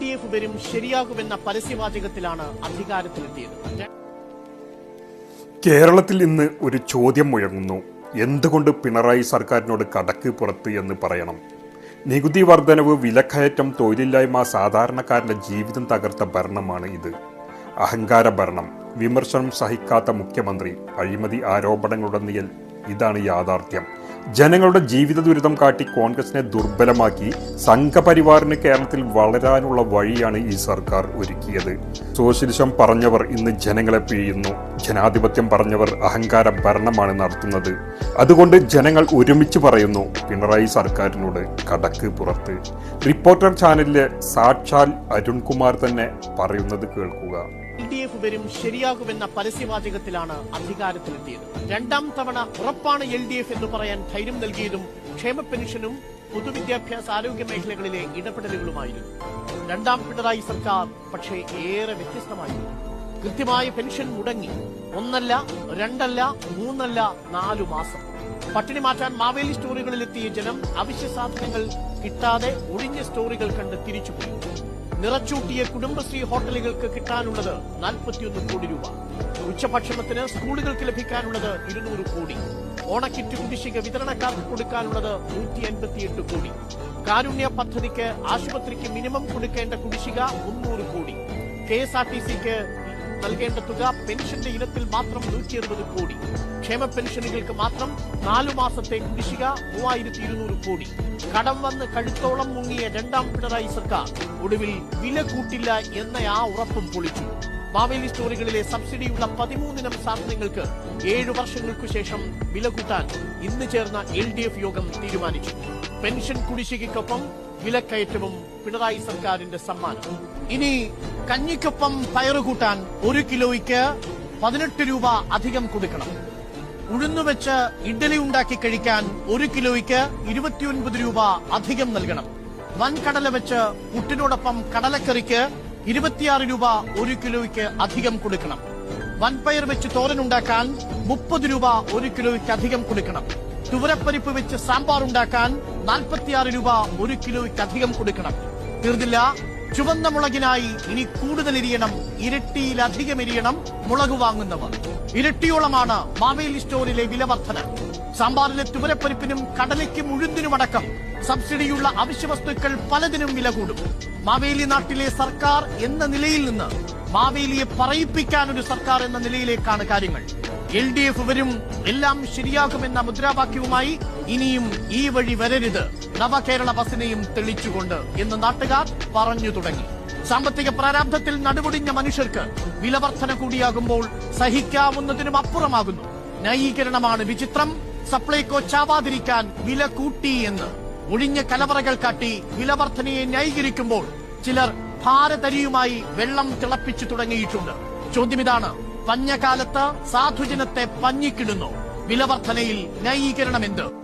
D F വരും ശരിയാകുമെന്ന പരസ്യവാചകത്തിലാണ് അധികാരത്തിലെത്തിയത്. കേരളത്തിൽ ഇന്ന് ഒരു ചോദ്യം മുഴങ്ങുന്നു. എന്തുകൊണ്ട് പിണറായി സർക്കാരിനോട് കടക്ക് പുറത്ത് എന്ന് പറയണം? നികുതി വർധനവ് വിലക്കയറ്റം തൊഴിലില്ലായ്മ സാധാരണക്കാരന്റെ ജീവിതം തകർത്ത ഭരണമാണ് ഇത്. അഹങ്കാര ഭരണം വിമർശനം സഹിക്കാത്ത മുഖ്യമന്ത്രി അഴിമതി ആരോപണങ്ങളുടെ നിയൽ ഇതാണ് യാഥാർത്ഥ്യം. ജനങ്ങളുടെ ജീവിത ദുരിതം കാട്ടി കോൺഗ്രസിനെ ദുർബലമാക്കി സംഘപരിവാറിന് കേരളത്തിൽ വളരാനുള്ള വഴിയാണ് ഈ സർക്കാർ ഒരുക്കിയത്. സോഷ്യലിസം പറഞ്ഞവർ ഇന്ന് ജനങ്ങളെ പിഴിയുന്നു. ജനാധിപത്യം പറഞ്ഞവർ അഹങ്കാര ഭരണമാണ് നടത്തുന്നത്. അതുകൊണ്ട് ജനങ്ങൾ ഒരുമിച്ച് പറയുന്നു പിണറായി സർക്കാരിനോട് കടക്ക് പുറത്ത്. റിപ്പോർട്ടർ ചാനലിലെ സാക്ഷാൽ അരുൺകുമാർ തന്നെ പറയുന്നത് കേൾക്കുക. എൽ ഡി എഫ് വരും ശരിയാകുമെന്ന പരസ്യവാചകത്തിലാണ് അധികാരത്തിലെത്തിയത്. രണ്ടാം തവണ ഉറപ്പാണ് എൽ ഡി എഫ് എന്ന് പറയാൻ ധൈര്യം നൽകിയതും ക്ഷേമ പെൻഷനും പൊതുവിദ്യാഭ്യാസ ആരോഗ്യ മേഖലകളിലെ ഇടപെടലുകളുമായിരുന്നു. രണ്ടാം പിണറായി സർക്കാർ പക്ഷേ ഏറെ വ്യത്യസ്തമായിരുന്നു. കൃത്യമായ പെൻഷൻ മുടങ്ങി. ഒന്നല്ല രണ്ടല്ല മൂന്നല്ല നാലു മാസം. പട്ടിണി മാറ്റാൻ മാവേലി സ്റ്റോറുകളിലെത്തിയ ജനം അവശ്യ സാധനങ്ങൾ കിട്ടാതെ ഒഴിഞ്ഞ സ്റ്റോറുകൾ കണ്ട് തിരിച്ചുപോയി. നിറച്ചൂട്ടിയ കുടുംബശ്രീ ഹോട്ടലുകൾക്ക് കിട്ടാനുള്ളത് നാൽപ്പത്തിയൊന്ന് കോടി രൂപ. ഉച്ചഭക്ഷണത്തിന് സ്കൂളുകൾക്ക് ലഭിക്കാനുള്ളത് ഇരുന്നൂറ് കോടി. ഓണക്കിറ്റ് കുടിശ്ശിക വിതരണക്കാർക്ക് കൊടുക്കാനുള്ളത് നൂറ്റി അൻപത്തിയെട്ട് കോടി. കാരുണ്യ പദ്ധതിക്ക് ആശുപത്രിക്ക് മിനിമം കൊടുക്കേണ്ട കുടിശ്ശിക മുന്നൂറ് കോടി. കെ എസ് ആർ ടി സിക്ക് നൽകേണ്ട തുക പെൻഷന്റെ ഇനത്തിൽ മാത്രം നൂറ്റി അറുപത് കോടി. ക്ഷേമ പെൻഷനുകൾക്ക് മാത്രം നാലു മാസത്തെ കുടിശ്ശിക മൂവായിരത്തി ഇരുന്നൂറ് കോടി. കടം വന്ന് കഴുത്തോളം മുങ്ങിയ രണ്ടാം പിണറായി സർക്കാർ ഒടുവിൽ വില കൂട്ടില്ല എന്ന ആ ഉറപ്പും പൊളിച്ചു. മാവേലി സ്റ്റോറുകളിലെ സബ്സിഡിയുള്ള പതിമൂന്നിനം സാധനങ്ങൾക്ക് ഏഴു വർഷങ്ങൾക്കു ശേഷം വില കൂട്ടാൻ ഇന്ന് ചേർന്ന എൽ യോഗം തീരുമാനിച്ചു. പെൻഷൻ കുടിശ്ശികയ്ക്കൊപ്പം വിലക്കയറ്റവും പിണറായി സർക്കാരിന്റെ സമ്മാനം. ഇനി കഞ്ഞിക്കൊപ്പം പയറുകൂട്ടാൻ ഒരു കിലോയ്ക്ക് പതിനെട്ട് രൂപ അധികം കൊടുക്കണം. ഉഴുന്നുവെച്ച് ഇഡ്ഡലി ഉണ്ടാക്കി കഴിക്കാൻ ഒരു കിലോയ്ക്ക് ഇരുപത്തിയൊൻപത് രൂപ അധികം നൽകണം. വൻകടല വെച്ച് പുട്ടിനോടൊപ്പം കടലക്കറിക്ക് ഇരുപത്തിയാറ് രൂപ ഒരു കിലോയ്ക്ക് അധികം കൊടുക്കണം. വൻപയർ വെച്ച് തോരനുണ്ടാക്കാൻ മുപ്പത് രൂപ ഒരു കിലോയ്ക്ക് അധികം കൊടുക്കണം. തുവരപ്പരിപ്പ് വെച്ച് സാമ്പാർ ഉണ്ടാക്കാൻ നാൽപ്പത്തിയാറ് രൂപ ഒരു കിലോയ്ക്കധികം കൊടുക്കണം. തീർന്നില്ല. ചുവന്ന മുളകിനായി ഇനി കൂടുതൽ എരിയണം ഇരട്ടിയിലധികം എരിയണം മുളക് വാങ്ങുന്നവർ. ഇരട്ടിയോളമാണ് മാവേലി സ്റ്റോറിലെ വില വർധന സാമ്പാറിലെ തുവരപ്പരിപ്പിനും കടലയ്ക്കും ഉഴുന്നിനുമടക്കം സബ്സിഡിയുള്ള അവശ്യവസ്തുക്കൾ പലതിനും വില കൂടും. മാവേലി നാട്ടിലെ സർക്കാർ എന്ന നിലയിൽ നിന്ന് മാവേലിയെ പറയിപ്പിക്കാൻ ഒരു സർക്കാർ എന്ന നിലയിലേക്കാണ് കാര്യങ്ങൾ. എൽ ഡി എഫ് വരും. എല്ലാം ശരിയാകുമെന്ന മുദ്രാവാക്യവുമായി ഇനിയും ഈ വഴി വരരുത്. നവകേരള ബസിനെയും തെളിച്ചുകൊണ്ട് എന്ന് നാട്ടുകാർ പറഞ്ഞു തുടങ്ങി. സാമ്പത്തിക പ്രാരാബ്ധത്തിൽ നടുപൊടിഞ്ഞ മനുഷ്യർക്ക് വിലവർധന കൂടിയാകുമ്പോൾ സഹിക്കാവുന്നതിനും അപ്പുറമാകുന്നു. ന്യായീകരണമാണ് വിചിത്രം. സപ്ലൈകോ ചാവാതിരിക്കാൻ വില കൂട്ടി എന്ന്. ഒഴിഞ്ഞ കലവറകൾ കാട്ടി വിലവർധനയെ ന്യായീകരിക്കുമ്പോൾ ചിലർ ഭാരതരിയുമായി വെള്ളം തിളപ്പിച്ചു തുടങ്ങിയിട്ടുണ്ട്. ചോദ്യമിതാണ് പഞ്ഞകാലത്ത് സാധുജനത്തെ പഞ്ഞിക്കിടുന്നു. വിലവർദ്ധനയിൽ ന്യായീകരണമെന്ത്?